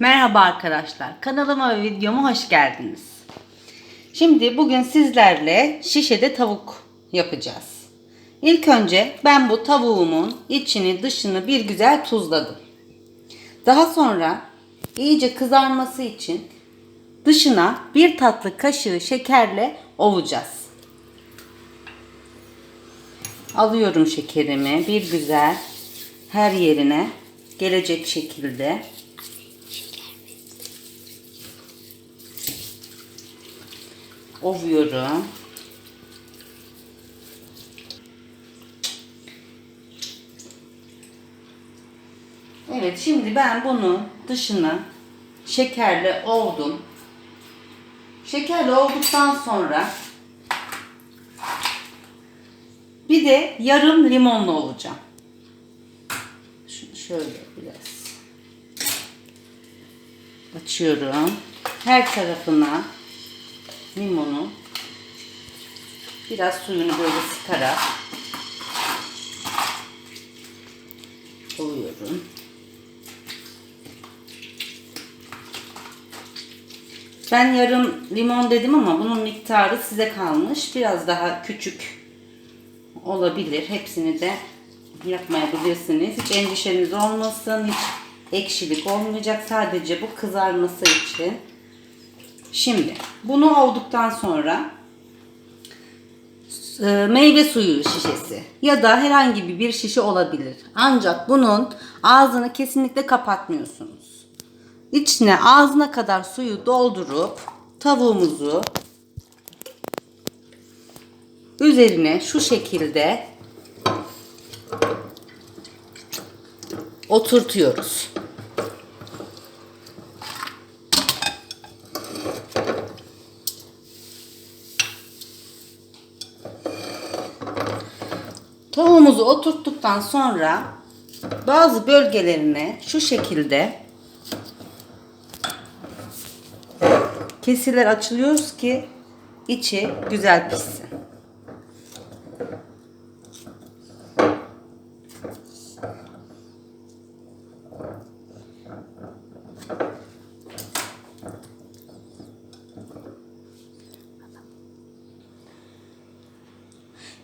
Merhaba arkadaşlar. Kanalıma ve videoma hoş geldiniz. Şimdi bugün sizlerle şişede tavuk yapacağız. İlk önce ben bu tavuğumun içini dışını bir güzel tuzladım. Daha sonra iyice kızarması için dışına bir tatlı kaşığı şekerle ovacağız. Alıyorum şekerimi bir güzel her yerine gelecek şekilde. Ovuyorum. Evet şimdi ben bunu dışını şekerle ovdum. Şekerle olduktan sonra bir de yarım limonla olacağım. Şunu şöyle biraz açıyorum. Her tarafına limonu biraz suyunu böyle sıkarak koyuyorum. Ben yarım limon dedim ama bunun miktarı size kalmış. Biraz daha küçük olabilir. Hepsini de yapmayabilirsiniz. Hiç endişeniz olmasın. Hiç ekşilik olmayacak. Sadece bu kızarması için. Şimdi bunu olduktan sonra e, meyve suyu şişesi ya da herhangi bir şişe olabilir. Ancak bunun ağzını kesinlikle kapatmıyorsunuz. İçine ağzına kadar suyu doldurup tavuğumuzu üzerine şu şekilde oturtuyoruz. Tavuğumuzu oturttuktan sonra bazı bölgelerine şu şekilde kesiler açılıyoruz ki içi güzel pişsin.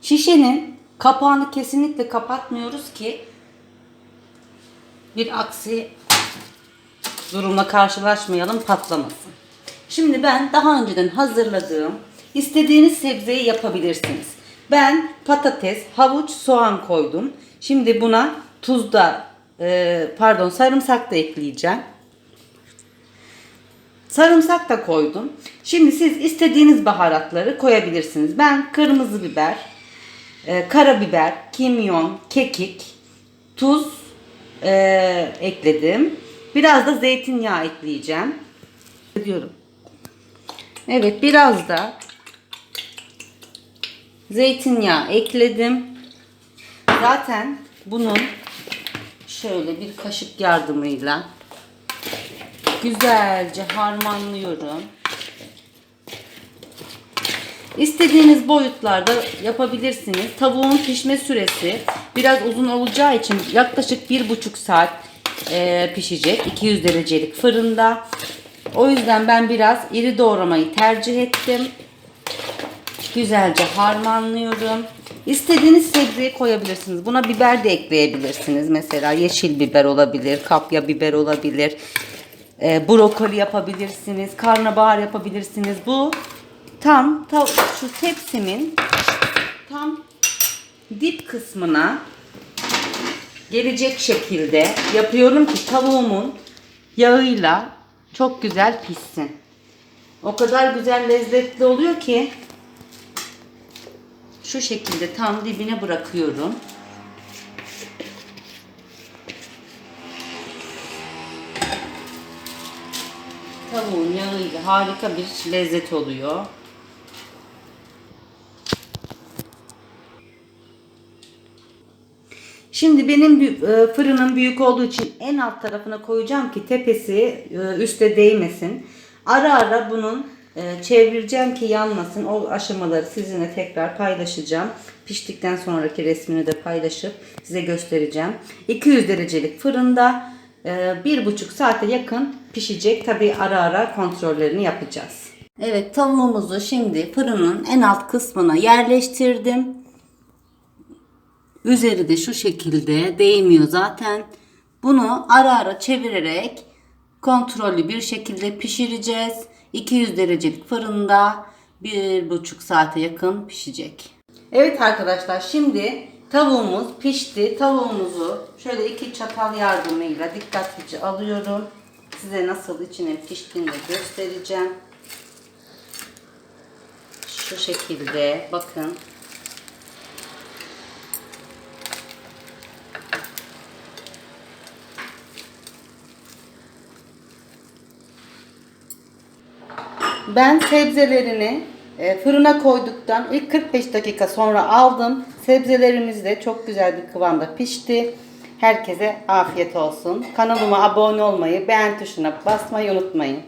Şişenin kapağını kesinlikle kapatmıyoruz ki bir aksi durumla karşılaşmayalım patlamasın. Şimdi ben daha önceden hazırladığım istediğiniz sebzeyi yapabilirsiniz. Ben patates, havuç, soğan koydum. Şimdi buna tuz da e, pardon sarımsak da ekleyeceğim. Sarımsak da koydum. Şimdi siz istediğiniz baharatları koyabilirsiniz. Ben kırmızı biber, e, karabiber, kimyon, kekik, tuz e, ekledim. Biraz da zeytinyağı ekleyeceğim. Diyorum. Evet biraz da zeytinyağı ekledim. Zaten bunun şöyle bir kaşık yardımıyla güzelce harmanlıyorum. İstediğiniz boyutlarda yapabilirsiniz. Tavuğun pişme süresi biraz uzun olacağı için yaklaşık bir buçuk saat e, pişecek. 200 derecelik fırında. O yüzden ben biraz iri doğramayı tercih ettim. Güzelce harmanlıyorum. İstediğiniz sebzeyi koyabilirsiniz. Buna biber de ekleyebilirsiniz. Mesela yeşil biber olabilir, kapya biber olabilir. E, brokoli yapabilirsiniz, karnabahar yapabilirsiniz. Bu tam ta, şu tepsimin tam dip kısmına gelecek şekilde yapıyorum ki tavuğumun yağıyla çok güzel pişsin. O kadar güzel lezzetli oluyor ki şu şekilde tam dibine bırakıyorum. Tavuğun yağıyla harika bir lezzet oluyor. Şimdi benim e, fırınım büyük olduğu için en alt tarafına koyacağım ki tepesi e, üste değmesin. Ara ara bunun e, çevireceğim ki yanmasın. O aşamaları sizinle tekrar paylaşacağım. Piştikten sonraki resmini de paylaşıp size göstereceğim. 200 derecelik fırında bir buçuk saate yakın pişecek. Tabi ara ara kontrollerini yapacağız. Evet tavuğumuzu şimdi fırının en alt kısmına yerleştirdim. Üzeri de şu şekilde değmiyor zaten. Bunu ara ara çevirerek kontrollü bir şekilde pişireceğiz. 200 derecelik fırında bir buçuk saate yakın pişecek. Evet arkadaşlar şimdi tavuğumuz pişti. Tavuğumuzu şöyle iki çatal yardımıyla dikkatlice alıyorum. Size nasıl içinin piştiğini de göstereceğim. Şu şekilde bakın. Ben sebzelerini e, fırına koyduktan ilk 45 dakika sonra aldım. Sebzelerimiz de çok güzel bir kıvamda pişti. Herkese afiyet olsun. Kanalıma abone olmayı, beğen tuşuna basmayı unutmayın.